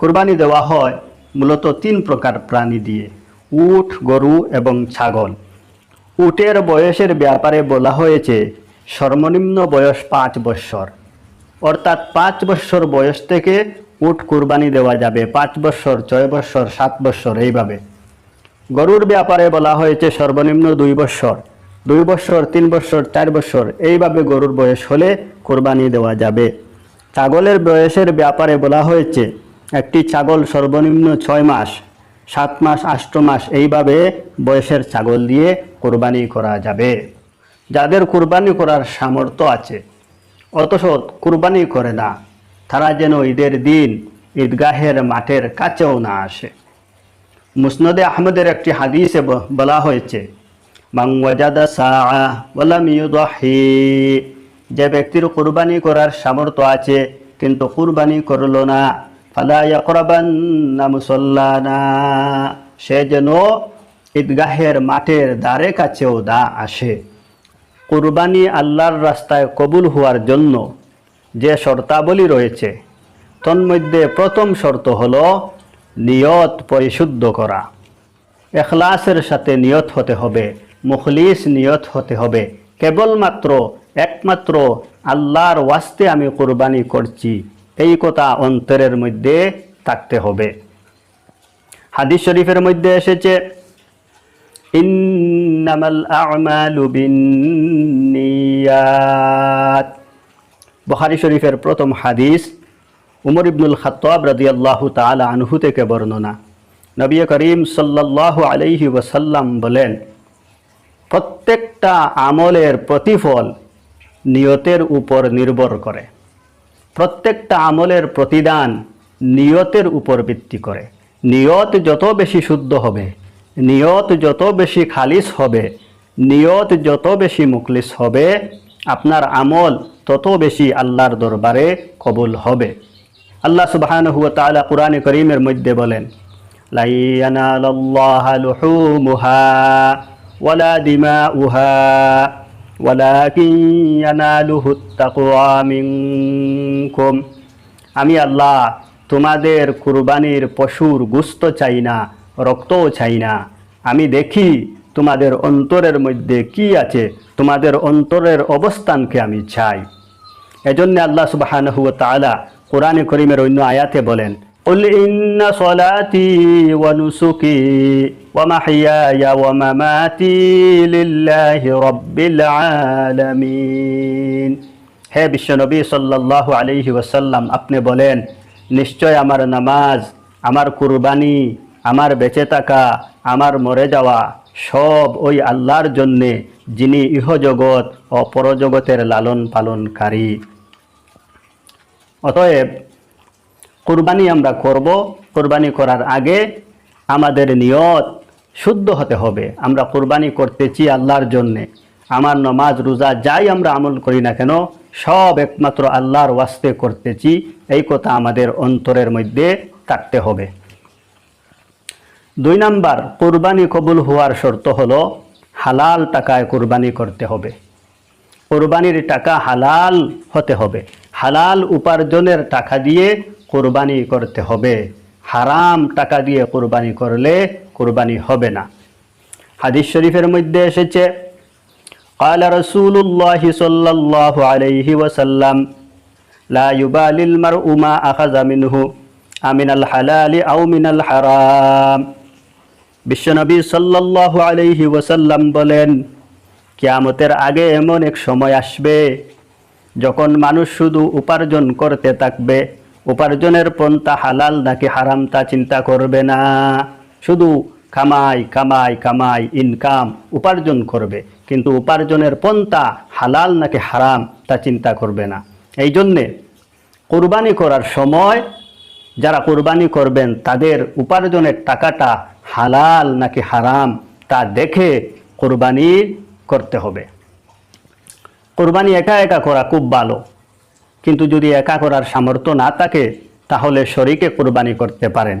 কুরবানি দেওয়া হয় মূলত তিন প্রকার প্রাণী দিয়ে, উট, গরু এবং ছাগল। উটের বয়সের ব্যাপারে বলা হয়েছে, সর্বনিম্ন বয়স পাঁচ বৎসর। অর্থাৎ পাঁচ বৎসর বয়স থেকে উট কুরবানি দেওয়া যাবে, পাঁচ বৎসর, ছয় বৎসর, সাত বৎসর এইভাবে। গরুর ব্যাপারে বলা হয়েছে, সর্বনিম্ন দুই বৎসর। দুই বৎসর, তিন বৎসর, চার বৎসর এইভাবে গরুর বয়স হলে কোরবানি দেওয়া যাবে। ছাগলের বয়সের ব্যাপারে বলা হয়েছে একটি ছাগল সর্বনিম্ন ছয় মাস, সাত মাস, আষ্ট মাস, এইভাবে বয়সের ছাগল দিয়ে কোরবানি করা যাবে। যাদের কোরবানি করার সামর্থ্য আছে, অথচ কুরবানি করে না, তারা যেন ঈদের দিন ঈদগাহের মাঠের কাছেও না আসে। মুসনদে আহমদের একটি হাদিসে বলা হয়েছে যে ব্যক্তির কুরবানি করার সামর্থ্য আছে, কিন্তু কুরবানি করল না ফালা ইয়াকরাবান্না মুসাল্লানা। সে যেন ঈদগাহের মাঠের দ্বারে কাছেও দা আসে। কুরবানি আল্লাহর রাস্তায় কবুল হওয়ার জন্য যে শর্তাবলী রয়েছে, তন্মধ্যে প্রথম শর্ত হল নিয়ত পরিশুদ্ধ করা। এখলাসের সাথে নিয়ত হতে হবে, মুখলিস নিয়ত হতে হবে। কেবলমাত্র, একমাত্র আল্লাহর ওয়াস্তে আমি কুরবানি করছি। এই কথা অন্তরের মধ্যে থাকতে হবে। হাদিস শরীফের মধ্যে এসেছে বুখারী শরীফের প্রথম হাদিস উমর ইবনুল খাত্তাব রাদিয়াল্লাহু তাআলা আনহু থেকে বর্ণনা। নবী করিম সাল্লাল্লাহু আলাইহি ওয়াসাল্লাম বলেন, প্রত্যেকটা আমলের প্রতিফল নিয়তের উপর নির্ভর করে। প্রত্যেকটা আমলের প্রতিদান নিয়তের উপর ভিত্তি করে। নিয়ত যত বেশি শুদ্ধ হবে, নিয়ত যত বেশি খালিস হবে, নিয়ত যত বেশি মুখলিস হবে, আপনার আমল তত বেশি আল্লাহর দরবারে কবুল হবে। আল্লাহ সুবহানাহু ওয়া তাআলা কোরআনে করিমের মধ্যে বলেন লা ইয়ানালাল্লাহা লুহুমুহা ওয়ালা দিমাউহা। ওয়ালাকিন ইয়ানালুহুত তাকওয়া মিনকুম আমি আল্লাহ তোমাদের কুরবানির পশুর গুস্ত চাই না রক্তও চাই না আমি দেখি তোমাদের অন্তরের মধ্যে কি আছে তোমাদের অন্তরের অবস্থানকে আমি চাই এজন্য আল্লাহ সুবহানাহু ওয়া তাআলা কোরআনে করিমের অন্য আয়াতে বলেন قل إن صلاتي ونسكي ومحياي ومماتي لله رب العالمين হে বিশ্বনবী সাল্লাল্লাহু আলাইহি ওয়াসাল্লাম আপনি বলেন নিশ্চয় আমার নামাজ আমার কুরবানি আমার বেঁচে থাকা আমার মরে যাওয়া সব ওই আল্লাহর জন্যে যিনি ইহজগৎ ও পরজগতের লালন পালনকারী অতএব কুরবানি আমরা করব কুরবানি করার আগে আমাদের নিয়ত শুদ্ধ হতে হবে। আমরা কুরবানি করতেছি আল্লাহর জন্যে। আমার নমাজ, রোজা যাই আমরা আমল করি না কেন, সব একমাত্র আল্লাহর ওয়াস্তে করতেছি। এই কথা আমাদের অন্তরের মধ্যে থাকতে হবে। দুই নাম্বার, কুরবানি কবুল হওয়ার শর্ত হলো হালাল টাকায় কুরবানি করতে হবে। কোরবানির টাকা হালাল হতে হবে। হালাল উপার্জনের টাকা দিয়ে কোরবানি করতে হবে। হারাম টাকা দিয়ে কোরবানি করলে কোরবানি হবে না হাদিস শরীফের মধ্যে এসেছে قال رسول الله صلى الله عليه وسلم لا يبالي المرء ما أخذ منه أمن الحلال أو من الحرام বিশ্বনবী সাল্লাল্লাহু আলাইহি ওয়াসাল্লাম বলেন কিয়ামতের আগে এমন এক সময় আসবে যখন মানুষ শুধু উপার্জন করতে থাকবে উপার্জনের পন্থা হালাল নাকি হারাম তা চিন্তা করবে না শুধু কামাই কামাই কামাই, ইনকাম উপার্জন করবে। কিন্তু উপার্জনের পন্থা হালাল নাকি হারাম, তা চিন্তা করবে না। এই জন্যে কোরবানি করার সময় যারা কোরবানি করবেন, তাদের উপার্জনের টাকাটা হালাল নাকি হারাম, তা দেখে কোরবানি করতে হবে। কোরবানি একা একা করা খুব ভালো। কিন্তু যদি একা করার সামর্থ্য না থাকে, তাহলে শরীকে কোরবানি করতে পারেন।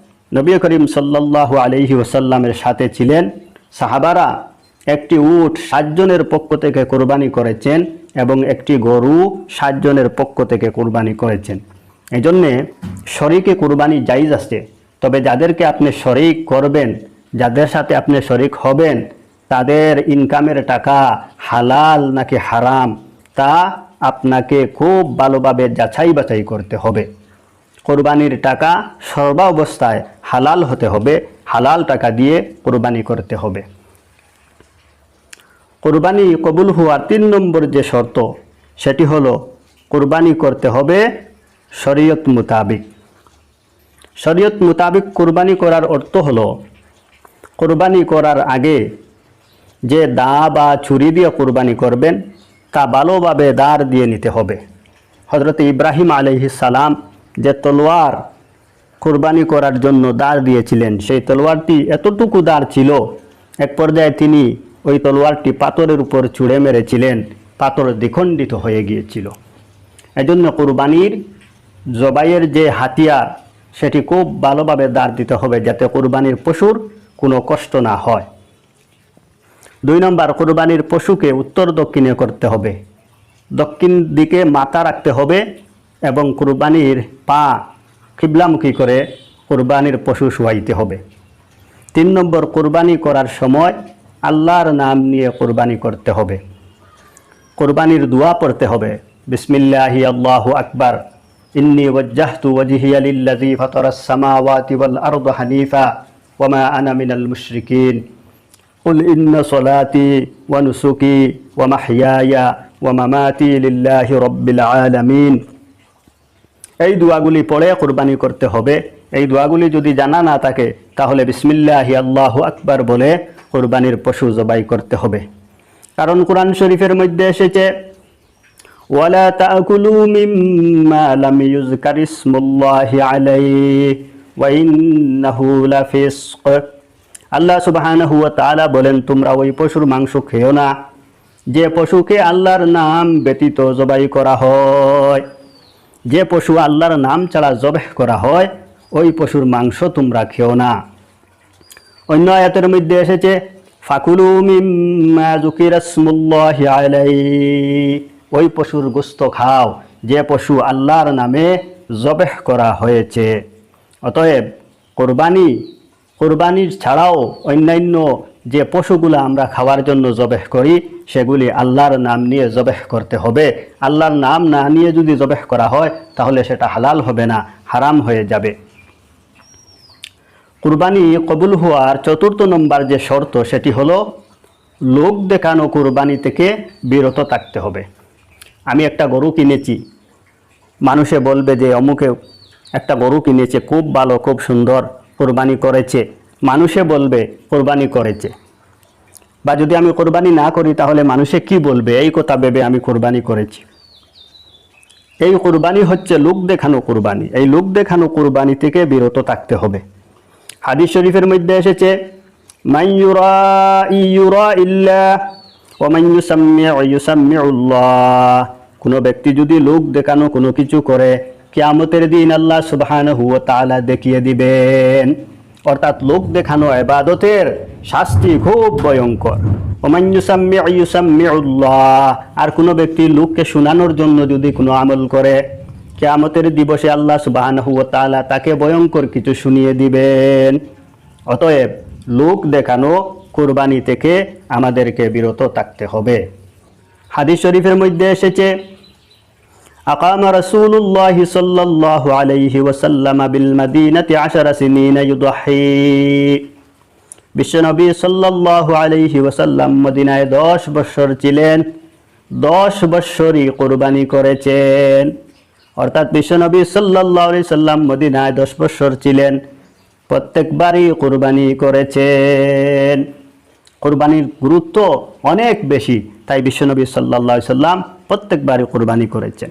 নবী করিম সাল্লাল্লাহু আলহি ওসাল্লামের সাথে ছিলেন। সাহাবারা একটি উট সাতজনের পক্ষ থেকে কোরবানি করেছেন এবং একটি গরু সাতজনের পক্ষ থেকে কোরবানি করেছেন। এই জন্যে শরিকে কোরবানি জাইজ আছে। তবে যাদেরকে আপনি শরিক করবেন, যাদের সাথে আপনি শরিক হবেন, তাদের ইনকামের টাকা হালাল নাকি হারাম, তা আপনাকে খুব ভালোভাবে যাচাই বাছাই করতে হবে। কোরবানির টাকা সর্বাবস্থায় হালাল হতে হবে, হালাল টাকা দিয়ে কোরবানি করতে হবে। কোরবানি কবুল হওয়ার তিন নম্বর যে শর্ত, সেটি হলো কোরবানি করতে হবে শরীয়ত মোতাবিক। শরীয়ত মোতাবিক কোরবানি করার অর্থ হলো, কোরবানি করার আগে যে দা বা ছুরি দিয়ে কোরবানি করবেন, তা ভালোভাবে দাঁড় দিয়ে নিতে হবে। হজরত ইব্রাহিম আলহিস সালাম যে তলোয়ার কোরবানি করার জন্য দাঁড় দিয়েছিলেন, সেই তলোয়ারটি এতটুকু দাঁড় ছিল, এক পর্যায়ে তিনি ওই তলোয়ারটি পাথরের উপর ছুঁড়ে মেরেছিলেন, পাথর দ্বিখণ্ডিত হয়ে গিয়েছিল। এজন্য কোরবানির জবাইয়ের যে হাতিয়ার, সেটি খুব ভালোভাবে দাঁড় দিতে হবে যাতে কোরবানির পশুর কোনো কষ্ট না হয়। দুই নম্বর, কোরবানির পশুকে উত্তর দক্ষিণে করতে হবে। দক্ষিণ দিকে মাথা রাখতে হবে এবং কোরবানির পা খিবলামুখী করে কোরবানির পশু শুয়াইতে হবে তিন নম্বর কোরবানি করার সময় আল্লাহর নাম নিয়ে কোরবানি করতে হবে কোরবানির দোয়া পড়তে হবে বিসমিল্লাহি আল্লাহু আকবার ইন্নি ওয়াজ্জাহতু ওয়াজহিয়া লিল্লাযী ফাতারাস সামাওয়াতি ওয়াল আরদা হানিফা ওয়ামা আনা মিনাল মুশরিকিন قل إن صلاتي ونسكي ومحياي ومماتي لله رب العالمين এই দোয়াগুলি পড়ে কোরবানি করতে হবে। এই দোয়াগুলি যদি জানা না থাকে, তাহলে বিসমিল্লাহ আল্লাহ আকবার বলে কোরবানির পশু জবাই করতে হবে। কারণ কোরআন শরীফের মধ্যে এসেছে, ওয়ালা আল্লাহ সুবহানাহু বলেন, তোমরা ওই পশুর মাংস খেও না। যে পশুকে আল্লাহর নাম ব্যতীত জবাই করা হয় যে পশু আল্লাহর নাম ছাড়া জবেহ করা হয়, ওই পশুর মাংস তোমরা খেও না। অন্য আয়াতের মধ্যে এসেছে, ফাকুলু মিম্মা ওই পশুর গোস্ত খাও, যে পশু আল্লাহর নামে জবেহ করা হয়েছে। অতএব কোরবানি, কোরবানির ছাড়াও অন্যান্য যে পশুগুলো আমরা খাওয়ার জন্য জবেহ করি, সেগুলি আল্লাহর নাম নিয়ে জবেহ করতে হবে। আল্লাহর নাম না নিয়ে যদি জবেহ করা হয়, তাহলে সেটা হালাল হবে না, হারাম হয়ে যাবে। কুরবানি কবুল হওয়ার চতুর্থ নম্বর যে শর্ত, সেটি হলো লোক দেখানো কুরবানি থেকে বিরত থাকতে হবে। আমি একটা গরু কিনেছি। মানুষে বলবে যে, অমুকে একটা গরু কিনেছে, খুব ভালো, খুব সুন্দর কোরবানি করেছে। মানুষে বলবে, কোরবানি করেছে। বা যদি আমি কোরবানি না করি, তাহলে মানুষে কি বলবে? এই কথা ভেবে আমি কোরবানি করেছি। এই কোরবানি হচ্ছে লোক দেখানো কোরবানি। এই লোক দেখানো কোরবানি থেকে বিরত থাকতে হবে। হাদিস শরীফের মধ্যে এসেছে কোনো ব্যক্তি যদি লোক দেখানো কোনো কিছু করে, কিয়ামতের দিন আল্লাহ সুবহানাহু ওয়া তাআলা দেখিয়ে দিবেন। অর্থাৎ লোক দেখানো ইবাদতের শাস্তি খুব ভয়ঙ্কর। আর কোনো ব্যক্তি লোককে শোনানোর জন্য যদি কোনো আমল করে, কেয়ামতের দিবসে আল্লাহ তাআলা তাকে ভয়ঙ্কর কিছু শুনিয়ে দিবেন। অতএব লোক দেখানো কুরবানি থেকে আমাদেরকে বিরত থাকতে হবে। হাদিস শরীফের মধ্যে এসেছে أقام رسول الله صلى الله عليه وسلم بالمدينة عشر سنين يضحي বিশ্বনবী সাল্লাহ আলহি ওসাল্লাম মদিনায় দশ বৎসর ছিলেন দশ বৎসরই কোরবানি করেছেন অর্থাৎ বিশ্বনবী সাল্লাহ আলি সাল্লাম মদিনায় দশ বৎসর ছিলেন প্রত্যেকবারই কোরবানি করেছেন কোরবানির গুরুত্ব অনেক বেশি তাই বিশ্বনবী সাল্লাহ সাল্লাম প্রত্যেকবারই কোরবানি করেছেন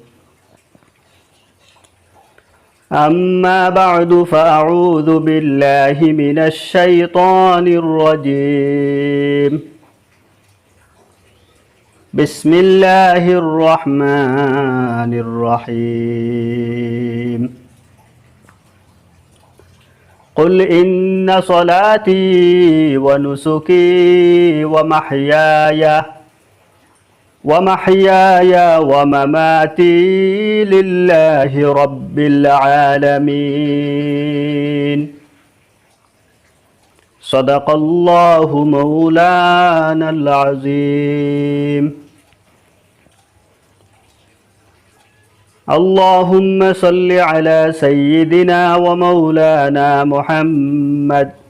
أما بعد فأعوذ بالله من الشيطان الرجيم. بسم الله الرحمن الرحيم. قل إن صلاتي ونسكي ومحياي ومحياي ومماتي لله رب العالمين. صدق الله مولانا العظيم. اللهم صل على سيدنا ومولانا محمد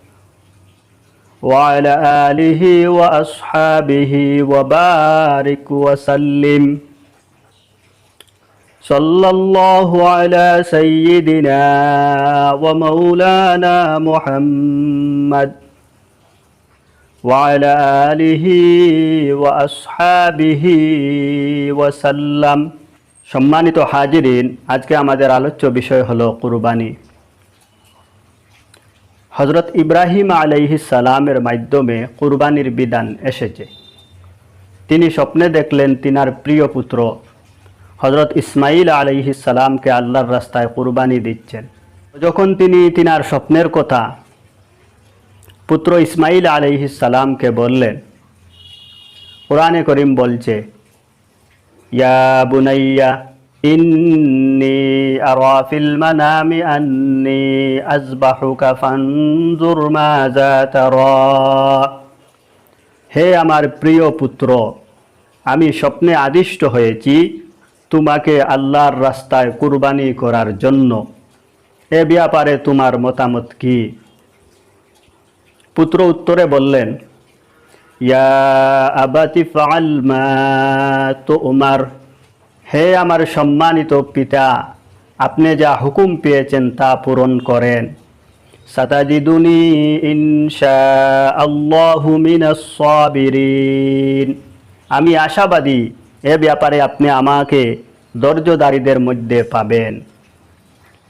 وعلى آله وأصحابه وبارك وسلم صلى الله على سيدنا ومولانا محمد وعلى آله وأصحابه وسلم সম্মানিত হাজিরিন আজকে আমাদের আলোচ্য বিষয় হলো কুরবানি হজরত ইব্রাহিম সালামের মাধ্যমে কুরবানির বিধান এসেছে। তিনি স্বপ্নে দেখলেন তিনার প্রিয় পুত্র হজরত ইসমাইল সালামকে আল্লাহর রাস্তায় কুরবানি দিচ্ছেন। যখন তিনি তিনার স্বপ্নের কথা পুত্র ইসমাইল সালামকে বললেন, কোরআনে করিম বলছে, ইয়া বুনাইয়া ইন্নি আরা ফিল মানামি আন্নি আজবাহুকা ফানজুর মাযা তারা হে আমার প্রিয় পুত্র, আমি স্বপ্নে আদিষ্ট হয়েছি তোমাকে আল্লাহর রাস্তায় কুরবানি করার জন্য। এ ব্যাপারে তোমার মতামত কি? পুত্র উত্তরে বললেন, ইয়া আবাতি ফাল মা তো উমার হে আমার সম্মানিত পিতা, আপনি যা হুকুম পেয়েছেন তা পূরণ করেন। সাতাজিদুনি ইনশা আমি আশাবাদী এ ব্যাপারে আপনি আমাকে ধৈর্যদারীদের মধ্যে পাবেন।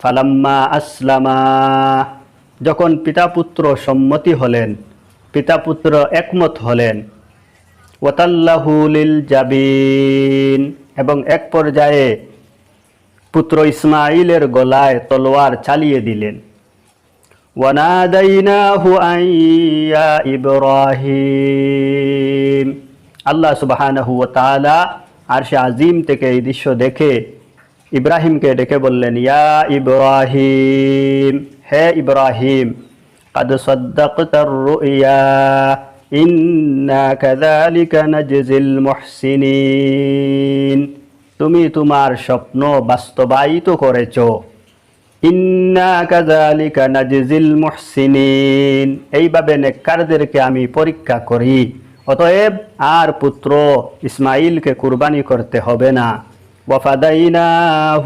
ফালাম্মা আসলামা। যখন পিতা পুত্র সম্মতি হলেন পিতা পুত্র একমত হলেন। ওয়াতাল্লাহুলিল জাবিন। এবং এক পর্যায়ে পুত্র ইসমাইলের গলায় তলোয়ার চালিয়ে দিলেন ওয়ানাদাইনাহু আইয়া ইব্রাহিম আল্লাহ সুবহানাহু ওয়া তাআলা আরশে আজিম থেকে এই দৃশ্য দেখে ইব্রাহিমকে ডেকে বললেন ইয়া ইব্রাহিম হে ইব্রাহিম قد صدقت الرؤيا ইন্না কাযালিকা নাজিল মুহসিনিন। তুমি তোমার স্বপ্ন বাস্তবায়িত করেছ। ইন্না কাজালিকা নাজিল মুহসিনিন। এইভাবে নেককারদেরকে আমি পরীক্ষা করি। অতএব আর পুত্র ইসমাইলকে কুরবানি করতে হবে না। ওয়াফাদাইনা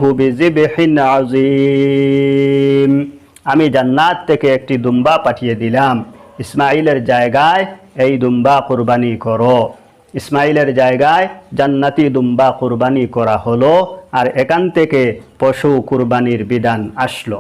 হুবিজিবহিন আজিম আমি জান্নাত থেকে একটি দুম্বা পাঠিয়ে দিলাম। ইসমাইলের জায়গায় এই দুম্বা কুরবানি করো। ইসমাইলের জায়গায় জান্নাতি দুম্বা কুরবানি করা হলো আর এখান থেকে পশু কুরবানির বিধান আসলো।